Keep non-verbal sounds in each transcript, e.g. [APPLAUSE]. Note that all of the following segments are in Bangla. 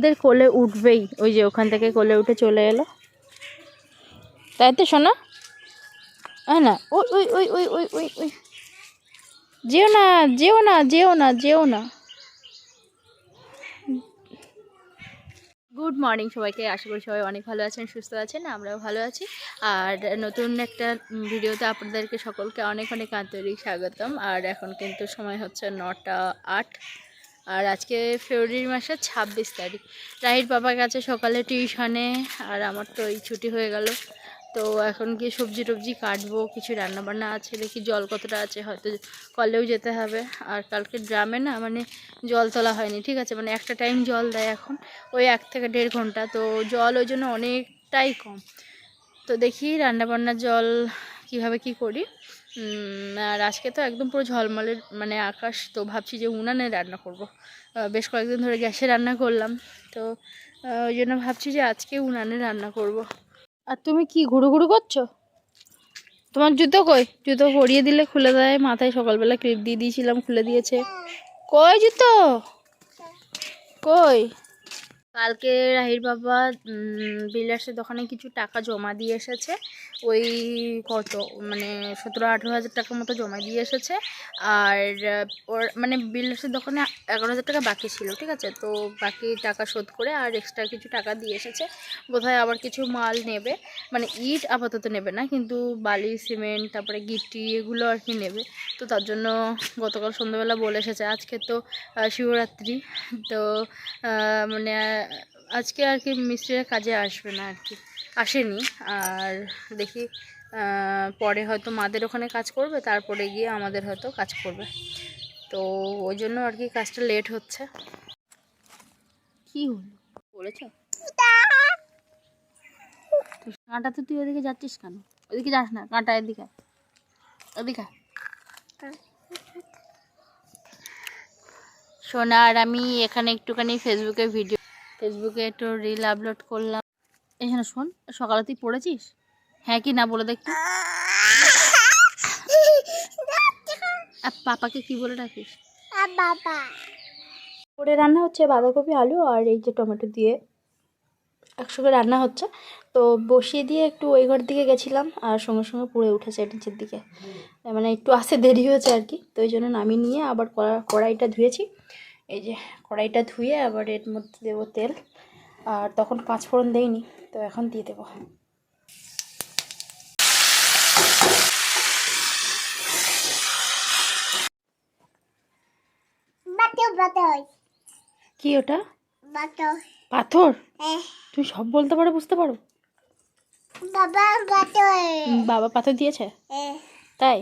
ওদের কোলে উঠবেই। ওই যে ওখান থেকে কোলে উঠে চলে এলো। তাই তো শোনা হ্যাঁ না, ওই ওই ওই ওই ওই ওই ওই। যেও না যেও না যেও না যেও না। গুড মর্নিং সবাইকে, আশা করি সবাই অনেক ভালো আছেন, সুস্থ আছেন, আমরাও ভালো আছি। আর নতুন একটা ভিডিওতে আপনাদেরকে সকলকে অনেক অনেক আন্তরিক স্বাগতম। আর এখন কিন্তু সময় হচ্ছে নটা আট। আর আজকে ফেব্রুয়ারি মাসের ছাব্বিশ তারিখ। রাহির বাবার কাছে সকালে টিউশনে, আর আমার তো এই ছুটি হয়ে গেল। তো এখন গিয়ে সবজি টবজি কাটবো, কিছু রান্না বান্না আছে, দেখি জল কতটা আছে, হয়তো কলেও যেতে হবে। আর কালকে ড্রামে না মানে জল তোলা হয়নি, ঠিক আছে? মানে একটা টাইম জল দেয় এখন, ওই এক থেকে দেড় ঘণ্টা। তো জল ওই জন্য অনেকটাই কম। তো দেখি রান্নাবান্নার জল কীভাবে কি করি। আর আজকে তো একদম পুরো ঝলমলের মানে আকাশ, তো ভাবছি যে উনানে রান্না করব। বেশ কয়েকদিন ধরে গ্যাসে রান্না করলাম, তো ওই জন্য ভাবছি যে আজকে উনানে রান্না করব। আর তুমি কি, ঘুরু ঘুরু করছ? তোমার জুতো কই? জুতো পরিয়ে দিলে খুলে দেয়, মাথায় সকালবেলা ক্লিপ দিয়ে দিয়েছিলাম, খুলে দিয়েছে। কই জুতো? কই? কালকে রাহির বাবা বিলাসের দোকানে কিছু টাকা জমা দিয়ে এসেছে। ওই কত? মানে সতেরো আঠেরো হাজার টাকার মতো জমা দিয়ে এসেছে। আর ওর মানে বিলাসের দোকানে এগারো হাজার টাকা বাকি ছিল, ঠিক আছে? তো বাকি টাকা শোধ করে আর এক্সট্রা কিছু টাকা দিয়ে এসেছে। বোধহয় আবার কিছু মাল নেবে। মানে ইট আপাতত নেবে না, কিন্তু বালি, সিমেন্ট, তারপরে গিট্টি এগুলো আর কি নেবে। তো তার জন্য গতকাল সন্ধ্যাবেলা বলে এসেছে। আজকে তো শিবরাত্রি। তো মানে আজকে আর কি মিস্ত্রিরা কাজে আসবে না আর কি আসেনি। আর দেখি পরে হয়তো মাদের ওখানে কাজ করবে তারপরে গিয়ে আমাদের হয়তো কাজ করবে। তো ওই জন্য আর কি কাজটা লেট হচ্ছে। কি হলো? বলেছ? কাঁটা তো তুই ওদিকে যাচ্ছিস কেন? ওদিকে যাস না কাঁটা এদিকে ওদিকে। সোনা আর আমি এখানে একটুখানি ফেসবুকে ভিডিও ফেসবুকে একটু রিল আপলোড করলাম। এখানে শোন, সকালে তুই পড়েছিস? হ্যাঁ কি না বলে দেখি পাপাকে কি বলে ডাকিস? করে রান্না হচ্ছে বাঁধাকপি, আলু আর এই যে টমেটো দিয়ে একসঙ্গে রান্না হচ্ছে। তো বসিয়ে দিয়ে একটু ওই ঘর দিকে গেছিলাম আর সঙ্গে সঙ্গে পুড়ে উঠেছে নিচের দিকে। মানে একটু আসতে দেরি হয়েছে আর কি। তো ওই জন্য নামিয়ে নিয়ে আবার কড়া- কড়াইটা ধুয়েছি। এই যে কড়াইটা ধুয়ে আবার এর মধ্যে দেবো তেল। আর তখন পাঁচ ফোড়ন দেইনি তো এখন দিয়ে দেবো। কি ওটা? পাথর? তুমি সব বলতে পারো বুঝতে পারো? উম, বাবা পাথর দিয়েছে? তাই?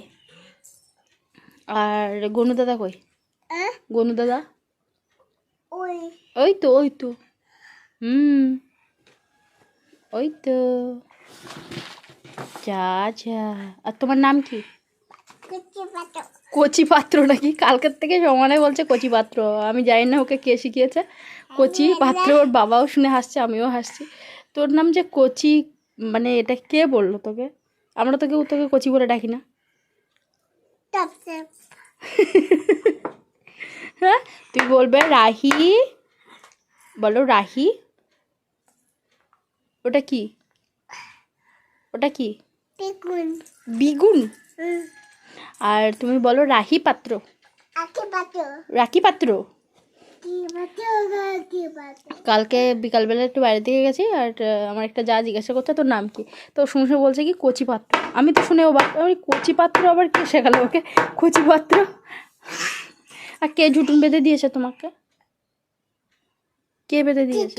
আর গনু দাদা কই? গনু দাদা? ওই। তো ওই তো। হুম। ওই তো। যা যা। আর তোমার নাম কি? কচি পাত্র। নাকি? কালকের থেকে সমানে বলছে কচি পাত্র। আমি জানি না ওকে কে শিখিয়েছে। কচি পাত্র ওর বাবাও শুনে হাসছে আমিও হাসছি। তোর নাম যে কচি মানে এটা কে বলল তোকে? আমরা তোকে তোকে কচি বলে ডাকি না। [LAUGHS] হ্যাঁ? তুই বলবে রাহি। বলো রাহি। ওটা কি? ওটা কি? বিগুন। আর তুমি বলো রাহি পাত্র। রাখি পাত্র। কালকে বিকালবেলা একটু বাইরে দিকে গেছি আর আমার একটা যা জিজ্ঞাসা করছে তোর নাম কি? তো শুনে শুনে বলছে কি কচি পাত্র। আমি তো শুনে অবাক আমি কচি পাত্র আবার কে শেখালো ওকে? কচি পাত্র? আর কে ঝুটুন বেঁধে দিয়েছে তোমাকে? কে বেঁধে দিয়েছে?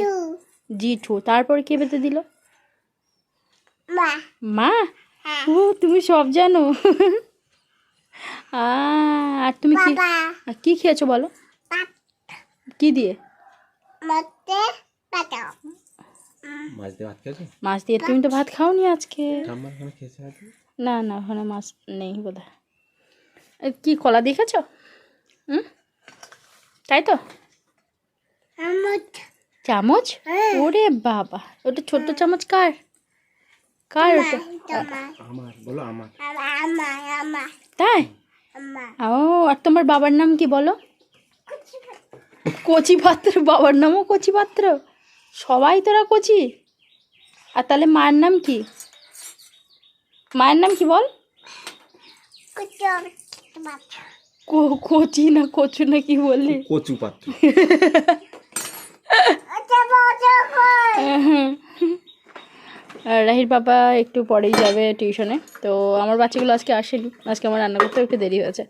জিঠু তারপর কে বেঁধে দিল? মা। ও তুমি সব জানো। আর তুমি কি আর কি খেয়েছো বলো? কি দিয়ে? মাছ দিয়ে ভাত খেয়েছো? মাছ দিয়ে? তুমি তো ভাত খাওনি আজকে। না না ওখানে মাছ নেই বোধ হয় কি কলা দিয়ে খেয়েছো? হুম? তাই তো? চামচ। ওরে বাবা ওটা ছোট্ট চামচ কার? কার ওটা? আমার। বলো আমার। তাই? ও আর তোমার বাবার নাম কি বলো? কচি পাত্র বাবার নামও কচি পাত্র? সবাই তোরা কচি? আর তাহলে মায়ের নাম কি? মায়ের নাম কি বল? কচি না কচু না কি বললি কচু পাত্র। আর রাহির বাবা একটু পরেই যাবে টিউশনে। তো আমার বাচ্চাগুলো আজকে আসেনি। আজকে আমার রান্না করতেও একটু দেরি হয়েছে।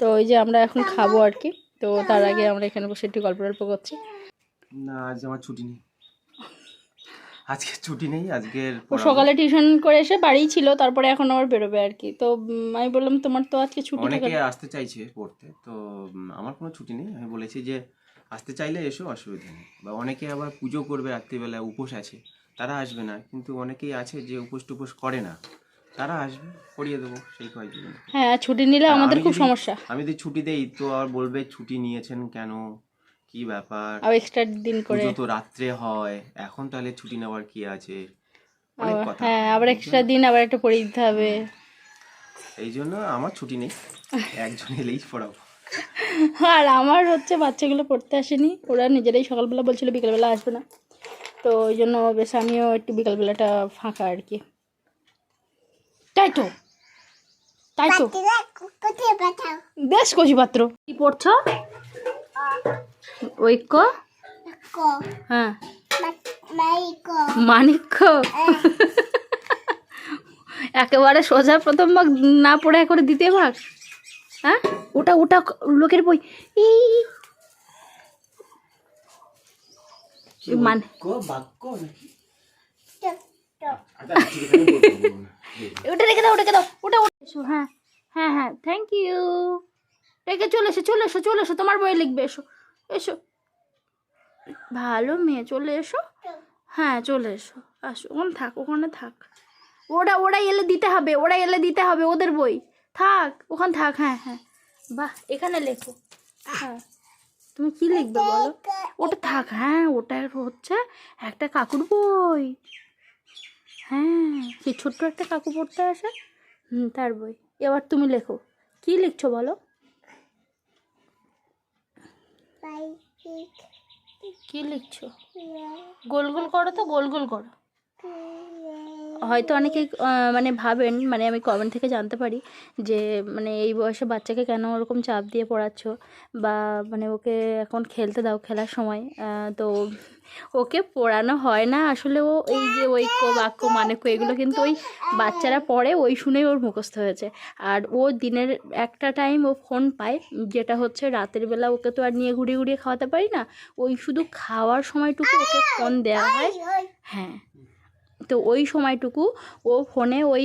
তো ওই যে আমরা এখন খাব আর কি। তো তার আগে আমরা এখানে বসে একটু গল্প টল্প করছি। না আজ আমার ছুটি নেই। আজকে ছুটি নেই আজকের ও সকালে টিউশন করে এসে বাড়িই ছিল তারপরে এখন আবার বেরোবে আর কি। তো আমি বললাম তোমার তো আজকে ছুটি থাকে অনেকে আসতে চাইছে পড়তে তো আমার কোনো ছুটি নেই। আমি বলেছি যে আসতে চাইলে এসো অসুবিধা নেই। বা অনেকে আবার পুজো করবে রাত্রিবেলা উপোস আছে তারা আসবে না। কিন্তু অনেকেই আছে যে উপোস টুপোস করে না তারা আসবে পড়িয়ে দেবো সেই কয়েকজন হ্যাঁ ছুটি নিলে আমাদের খুব সমস্যা। আমি যদি ছুটি দেই তো আর বলবে ছুটি নিয়েছেন কেন? কি ব্যাপার? আবার এক্সট্রা দিন করে। পুজো তো রাত্রে হয়। এখন তাহলে ছুটি নেওয়ার কি আছে? অনেক কথা। হ্যাঁ আবার এক্সট্রা দিন আবার একটা পড়ে দিতে হবে। এই জন্য আমার ছুটি নেই। একজন এলেই পড়াবো। [LAUGHS] আর আমার হচ্ছে বাচ্চাগুলো পড়তে আসেনি। ওরা নিজেরাই সকালবেলা বলছিল বিকেলবেলা আসবে না। তো ওই জন্য বেশ আমিও একটু বিকালবেলাটা ফাঁকা আর কি। তাই তো তাই তো বেশ কচিপাত্র। কি পড়ছো? ঐক্য? হ্যাঁ। মানিক্য? একেবারে সোজা প্রথম ভাগ না পড়ে করে দ্বিতীয় ভাগ? হ্যাঁ? ওটা ওটা লোকের বই। মানে [LAUGHS] ওটা রেখে দাও ওটা রেখে দাও। ওটা ওটা হ্যাঁ হ্যাঁ হ্যাঁ থ্যাংক ইউ রেখে চলে এসো চলে এসো চলে এসো, তোমার বই লিখবে, এসো এসো। ভালো মেয়ে, চলে এসো। হ্যাঁ চলে এসো, আসো, ওখানে থাক ওখানে থাক। ওরা ওরা এলে দিতে হবে, ওরা এলে দিতে হবে ওদের বই। থাক, ওখানে থাক হ্যাঁ হ্যাঁ। বাহ, এখানে লেখো। হ্যাঁ তুমি কি লিখবে বলো? ওটা থাক হ্যাঁ ওটা হচ্ছে একটা কাকুর বই। হ্যাঁ কি ছোট্ট একটা কাকু পড়তে আসে? হুম, তার বই। এবার তুমি লেখো। কি লিখছো বলো? কি লিখছো? গোল গোল করো তো গোল গোল করো। হয়তো অনেকে মানে ভাবেন মানে আমি কমেন্ট থেকে জানতে পারি যে মানে এই বয়সে বাচ্চাকে কেন ওরকম চাপ দিয়ে পড়াচ্ছ? বা মানে ওকে এখন খেলতে দাও খেলার সময়। তো ওকে পড়ানো হয় না। আসলে ও এই যে ঐক্য, বাক্য, মানক্য, এগুলো কিন্তু ওই বাচ্চারা পড়ে, ওই শুনেই ওর মুখস্থ হয়েছে। আর ও দিনের একটা টাইম ও ফোন পায়, যেটা হচ্ছে রাতের বেলা ওকে তো আর নিয়ে ঘুরিয়ে ঘুরিয়ে খাওয়াতে পারি না। ওই শুধু খাওয়ার সময়টুকু ওকে ফোন দেওয়া হয়। হ্যাঁ। তো ওই সময়টুকু ও ফোনে ওই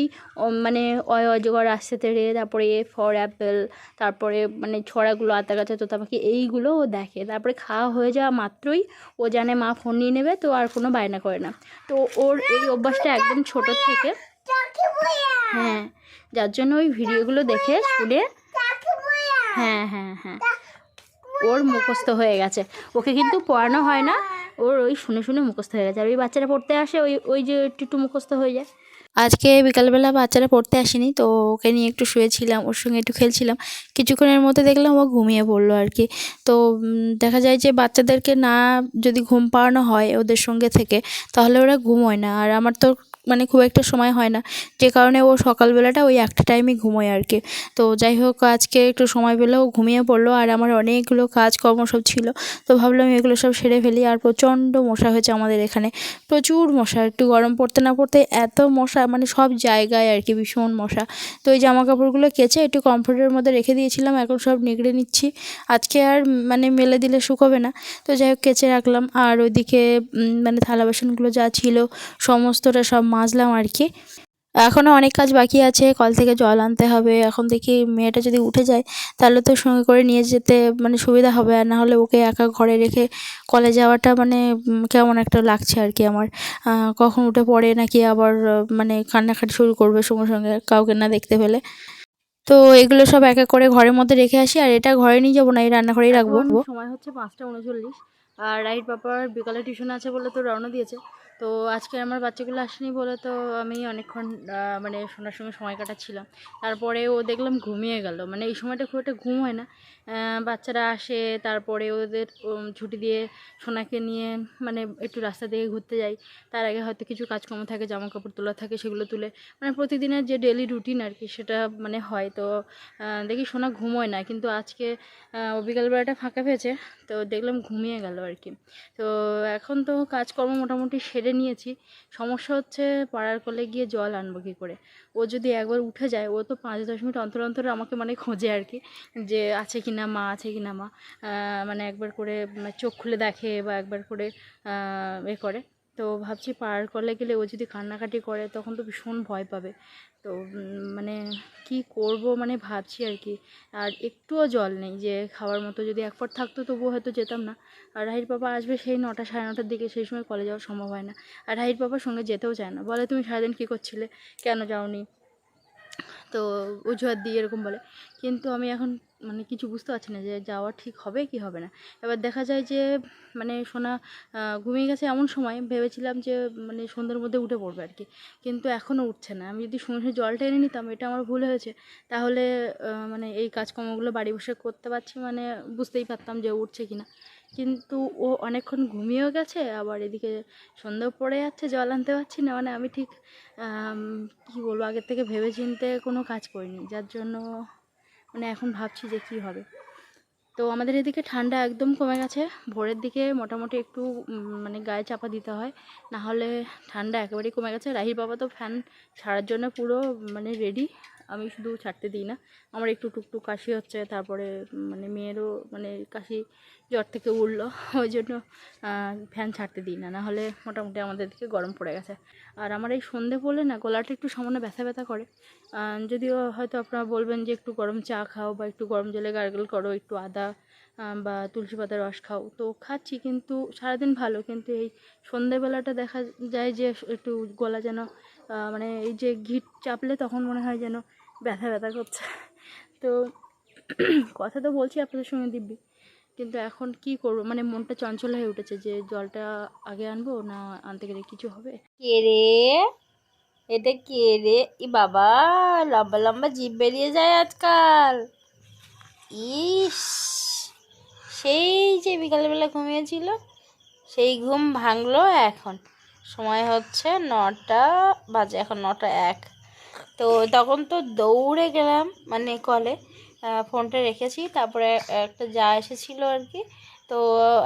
মানে অয় অজগর আসতে তেড়ে তারপরে এ ফর অ্যাপেল তারপরে মানে ছড়াগুলো আতা গাছে তো আমাকে এইগুলো ও দেখে। তারপরে খাওয়া হয়ে যাওয়া মাত্রই ও জানে মা ফোন নিয়ে নেবে তো আর কোনো বায়না করে না। তো ওর এই অভ্যাসটা একদম ছোটোর থেকে হ্যাঁ যার জন্য ওই ভিডিওগুলো দেখে শুনে হ্যাঁ হ্যাঁ হ্যাঁ। ওর মুখস্থ হয়ে গেছে। ওকে কিন্তু পড়ানো হয় না। ওর ওই শুনে শুনে মুখস্থ হয়ে গেছে। আর ওই বাচ্চারা পড়তে আসে, ওই ওই যে একটু একটু মুখস্থ হয়ে যায়। আজকে বিকালবেলা বাচ্চারা পড়তে আসেনি, তো ওকে নিয়ে একটু শুয়েছিলাম, ওর সঙ্গে একটু খেলছিলাম। কিছুক্ষণের মধ্যে দেখলাম ও ঘুমিয়ে পড়ল আর কি। তো দেখা যায় যে বাচ্চাদেরকে না যদি ঘুম পাড়ানো হয় ওদের সঙ্গে থেকে, তাহলে ওরা ঘুমোয় না। আর আমার তো মানে খুব একটা সময় হয় না। যে কারণে ও সকালবেলাটা ওই একটা টাইমে ঘুমোয় আর কি। তো যাই হোক, আজকে একটু সময় পেলেও ঘুমিয়ে পড়ল আর আমার অনেকগুলো কাজকর্ম সব ছিল। তো ভাবলাম এগুলো সব সেরে ফেলি আর প্রচণ্ড মশা হয়েছে আমাদের এখানে। প্রচুর মশা, একটু গরম পড়তে না পড়তে এত মশা মানে সব জায়গায় আর কি ভীষণ মশা। তো এই জামা কাপড়গুলো কেচে একটু কমফোর্টের মধ্যে রেখে দিয়েছিলাম, এখন সব নিগড়ে নিচ্ছি। আজকে আর মানে মেলে দিলে শুকোবে না। তো যাই হোক, কেচে রাখলাম। আর ওইদিকে মানে থালা বাসনগুলো যা ছিল, সমস্তটা সব মাজলাম আর কি। এখনও অনেক কাজ বাকি আছে কল থেকে জল আনতে হবে। এখন দেখি মেয়েটা যদি উঠে যায় তাহলে তো সঙ্গে করে নিয়ে যেতে মানে সুবিধা হবে। আর না হলে ওকে একা ঘরে রেখে কলে যাওয়াটা মানে কেমন একটা লাগছে আর কি আমার। কখন উঠে পড়ে নাকি আবার মানে কান্নাকাটি শুরু করবে সঙ্গে সঙ্গে কাউকে না দেখতে পেলে। তো এগুলো সব এক এক করে ঘরের মধ্যে রেখে আসি। আর এটা ঘরে নিয়ে যাব না এই রান্নাঘরেই রাখব। সময় হচ্ছে পাঁচটা উনচল্লিশ। আর রাইট বাবার বিকালে টিউশন আছে বলে তো রওনা দিয়েছে। তো আজকে আমার বাচ্চাগুলো আসেনি বলে তো আমি অনেকক্ষণ মানে সোনার সঙ্গে সময় কাটাচ্ছিলাম। তারপরে ও দেখলাম ঘুমিয়ে গেল। মানে এই সময়টা খুব একটা ঘুম হয় না। বাচ্চারা আসে, তারপরে ওদের ছুটি দিয়ে সোনাকে নিয়ে মানে একটু রাস্তা দিয়ে ঘুরতে যাই। তার আগে হয়তো কিছু কাজকর্ম থাকে জামা কাপড় তোলা থাকে, সেগুলো তুলে। মানে প্রতিদিনের যে ডেলি রুটিন আর কি, সেটা মানে হয়। তো দেখি সোনা ঘুমোয় না। কিন্তু আজকে ও বিকালবেলাটা ফাঁকা পেয়েছে। তো দেখলাম ঘুমিয়ে গেল আর কি। তো এখন তো কাজকর্ম মোটামুটি সেরে নিয়েছি। সমস্যা হচ্ছে পাড়ার কলে গিয়ে জল আনব কী করে? ও যদি একবার উঠে যায়, ও তো পাঁচ দশ মিনিট অন্তর অন্তর আমাকে মানে খোঁজে আর কি, যে আছে কি না মা, আছে কি না মা। মানে একবার করে চোখ খুলে দেখে বা একবার করে এ করে। তো ভাবছি পাড়ার কলে গেলে ও যদি কান্নাকাটি করে তখন তো ভীষণ ভয় পাবে। তো মানে কি করব মানে ভাবছি আর কি। আর একটুও জল নেই যে খাওয়ার মতো যদি এক পর থাকতো তবুও হয়তো যেতাম না। আর রাহির বাবা আসবে সেই নটা সাড়ে নটার দিকে, সেই সময় কলে যাওয়া সম্ভব হয় না। আর রাহির বাবার সঙ্গে যেতেও চায় না। বলে, তুমি সারাদিন কী করছিলে? কেন যাওনি? তো অজুহাত দিয়ে এরকম বলে। কিন্তু আমি এখন মানে কিছু বুঝতে পারছি না যে যাওয়া ঠিক হবে কি হবে না। এবার দেখা যায় যে মানে সোনা ঘুমিয়ে গেছে এমন সময় ভেবেছিলাম যে মানে সন্ধ্যের মধ্যে উঠে পড়বে আর কি। কিন্তু এখনও উঠছে না। আমি যদি শুনে শুনে জলটা এনে নিতাম, এটা আমার ভুল হয়েছে। তাহলে মানে এই কাজকর্মগুলো বাড়ি বসে করতে পারছি মানে বুঝতেই পারতাম যে উঠছে কি না কিন্তু ও অনেকক্ষণ ঘুমিয়েও গেছে, আবার এদিকে সন্ধ্যেও পড়ে যাচ্ছে, জল আনতে পারছি না। মানে আমি ঠিক কি বলব, আগের থেকে ভেবে চিনতে কোনো কাজ করিনি। যার জন্য মানে এখন ভাবছি যে কী হবে। তো আমাদের এদিকে ঠান্ডা একদম কমে গেছে। ভোরের দিকে মোটামুটি একটু মানে গায়ে চাপা দিতে হয়। না হলে ঠান্ডা একেবারেই কমে গেছে। রাহির বাবা তো ফ্যান ছাড়ার জন্য পুরো মানে রেডি আমি শুধু ছাড়তে দিই না। আমার একটু টুকটুক কাশি হচ্ছে, তারপরে মানে মেয়েরও মানে কাশি জ্বর থেকে উঠল, [LAUGHS] ওই জন্য ফ্যান ছাড়তে দিই না। না হলে মোটামুটি আমাদের দিকে গরম পড়ে গেছে। আর আমার এই সন্ধে পড়লে না, গলাটা একটু সামান্য ব্যথা ব্যথা করে। যদিও হয়তো আপনারা বলবেন যে একটু গরম চা খাও বা একটু গরম জলে গার্গল করো, একটু আদা বা তুলসী পাতার রস খাও, তো খাচ্ছি কিন্তু সারাদিন ভালো। কিন্তু এই সন্ধেবেলাটা দেখা যায় যে একটু গলা যেন মানে এই যে ঘিট চাপলে তখন মনে হয় যেন ব্যথা ব্যথা করছে। তো [CLEARS THROAT] কথা তো বলছি আপনাদের সঙ্গে দিব্যি, কিন্তু এখন কি করব? মানে মনটা চঞ্চল হয়ে উঠেছে যে জলটা আগে আনব না আনতে গেলে কিছু হবে? কে রে? এটা কে রে? ই বাবা, লম্বা লম্বা জিভ বেরিয়ে যায় আজকাল। ইস, সেই যে বিকালবেলা ঘুমিয়েছিল, সেই ঘুম ভাঙলো এখন। সময় হচ্ছে নটা বাজে, এখন নটা এক। তো তখন তো দৌড়ে গেলাম মানে কলে ফোনটা রেখেছি, তারপরে একটা যা এসেছিল আর কি। তো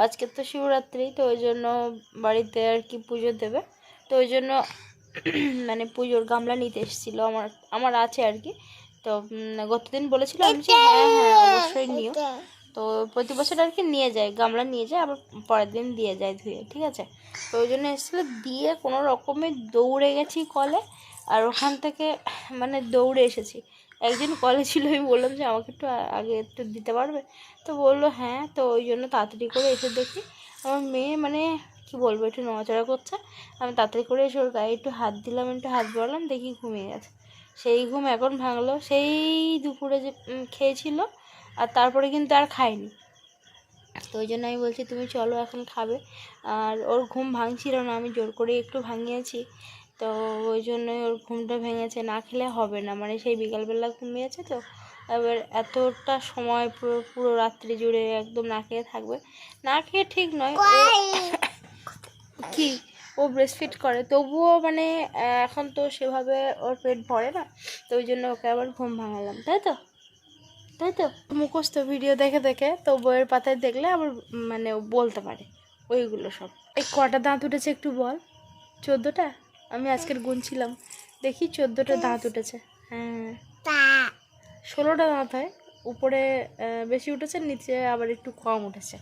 আজকে তো শিবরাত্রি, তো ওই জন্য বাড়িতে আর কি পুজো দেবে। তো ওই জন্য [CLEARS THROAT] মানে পুজোর গামলা নিতে এসেছিল আমার আমার আছে আর কি। তো গতদিন বলেছিল আমি হ্যাঁ হ্যাঁ অবশ্যই নিও। তো প্রতি বছর আর কি নিয়ে যায়, গামলা নিয়ে যায়, আবার পরের দিন দিয়ে যায় ধুয়ে, ঠিক আছে? তো ওই জন্য এসেছিল দিয়ে কোনো রকমে দৌড়ে গেছি কলে, আর ওখান থেকে মানে দৌড়ে এসেছি। একজন কলে ছিল, আমি বললাম যে, আমাকে একটু আগে একটু দিতে পারবে? তো বলল হ্যাঁ। তো ওই জন্য তাড়াতাড়ি করে এসে দেখি, আমার মেয়ে মানে কি বলব, একটু নড়াচড়া করছে। আমি তাড়াতাড়ি করে এসে ওর গায়ে একটু হাত দিলাম, একটু হাত বাড়ালাম, দেখি ঘুমিয়ে গেছে। সেই ঘুম এখন ভাঙলো। সেই দুপুরে যে খেয়েছিল আর তারপরে কিন্তু আর খায়নি তো ওই জন্য আমি বলছি তুমি চলো এখন খাবে। আর ওর ঘুম ভাঙছিল না আমি জোর করে একটু ভাঙিয়েছি। তো ওই জন্যই ওর ঘুমটা ভেঙেছে না খেলে হবে না। মানে সেই বিকালবেলা ঘুমিয়েছে তো এবার এতটা সময় পুরো পুরো রাত্রি জুড়ে একদম না খেয়ে থাকবে। না খেয়ে ঠিক নয় কি ও ব্রেস্টফিট করে। তবুও মানে এখন তো সেভাবে ওর পেট ভরে না তো ওই জন্য ওকে আবার ঘুম ভাঙালাম তাই তো? তাই তো? মুখস্ত ভিডিও দেখে দেখে তো বইয়ের পাতায় দেখলে আবার মানে বলতে পারে ওইগুলো সব। এই কটা দাঁত উঠেছে একটু বল। চোদ্দোটা? আমি আজকের গুনছিলাম দেখি চোদ্দোটা দাঁত উঠেছে। হ্যাঁ। ষোলোটা দাঁত হয়। উপরে বেশি উঠেছে, নিচে আবার একটু কম উঠেছে।